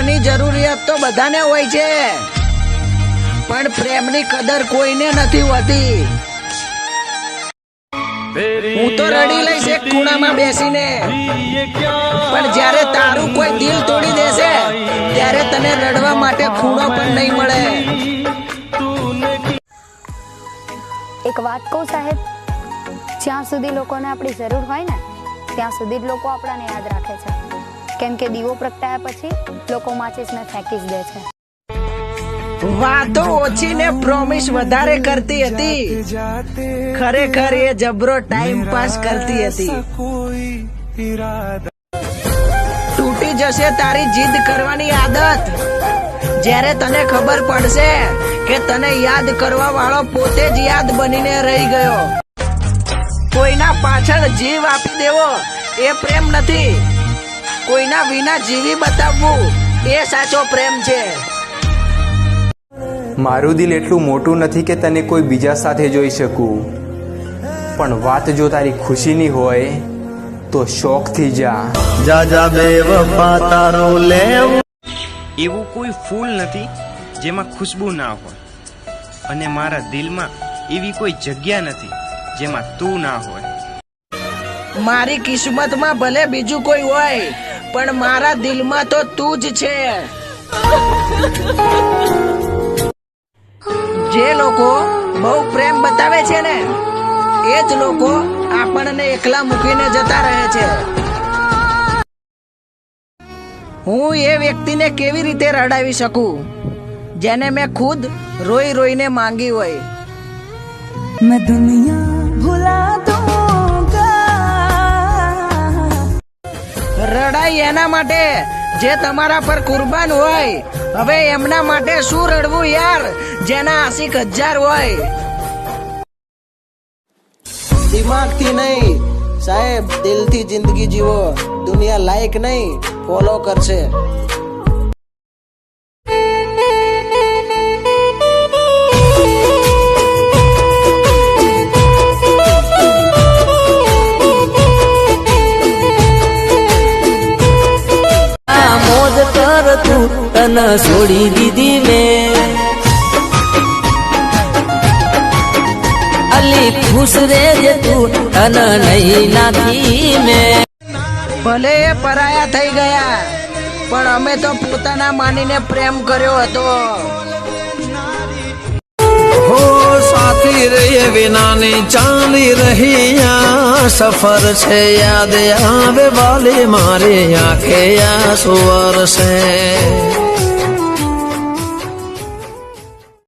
પ્રેમની જરૂરિયાત તો બધાને હોય છે. પણ પ્રેમની કદર કોઈને નથી હોતી. હું તો રડી લઈશ એક ખૂણામાં બેસીને. પણ જ્યારે તારું કોઈ દિલ તોડી દેશે ત્યારે તને રડવા માટે ખૂણો પણ નહીં મળે. એક વાત કહું સાહેબ જ્યાં સુધી લોકોને આપણી જરૂર હોય ને ત્યાં સુધી જ લોકો આપણાને યાદ રાખે છે. કેમ કે દીવો પ્રગટાયા પછી લોકો માચિસને ફેંકી જ દે છે. વાતો ઓછી ને પ્રોમિસ વધારે કરતી હતી. ખરેખર એ જબરો ટાઈમ પાસ કરતી હતી. તૂટી જશે તારી જીદ કરવાની આદત. જ્યારે તને ખબર પડશે કે તને યાદ કરવા વાળો પોતે જ યાદ બનીને રહી ગયો. કોઈના પાછળ જીવ આપી દેવો એ પ્રેમ નથી. કોઈના વિના જીવી બતાવવું એ સાચો પ્રેમ છે. મારું દિલ એટલું મોટું નથી કે તને કોઈ બીજા સાથે જોઈ શકું. પણ વાત જો તારી ખુશીની હોય તો શોખથી જા. જા જા બેવફા તારો લેવ. એવું કોઈ ફૂલ નથી જેમાં ખુશ્બુ ના હોય. અને મારા દિલમાં એવી કોઈ જગ્યા નથી જેમાં તું ના હોય. મારી કિસ્મતમાં ભલે બીજું કોઈ હોય, પણ મારા દિલમાં તો તું જ છે. જે લોકો બહુ પ્રેમ બતાવે છે ને, એ જ લોકો આપણને એકલા મૂકીને જતા રહે છે. હું એ વ્યક્તિને કેવી રીતે રડાવી શકું? જેને મેં ખુદ રોઈ રોઈને માંગી હોય. મેં દુનિયા ભૂલા દઉં રડાઈ એના માટે જે તમારા પર કુરબાન હોય, હવે એમના માટે શું રડવું યાર? જેના આશિક હજાર હોય. દિમાગથી નહીં, સાહેબ, દિલથી જિંદગી જીવો. દુનિયા લાયક નહીં, ફોલો કરશે. તું તને છોડી દીધી મેં. અલી ખુશ રેજે તું, તને નહીં નાખી મેં. ભલે પરાયા થઈ ગયા, પણ અમે તો પોતાના માનીને પ્રેમ કર્યો હતો. સાથી એ વિનાની ચાલી રહી આ સફર છે યાદ આવે વાલી મારી આંખે આ સુવર છે.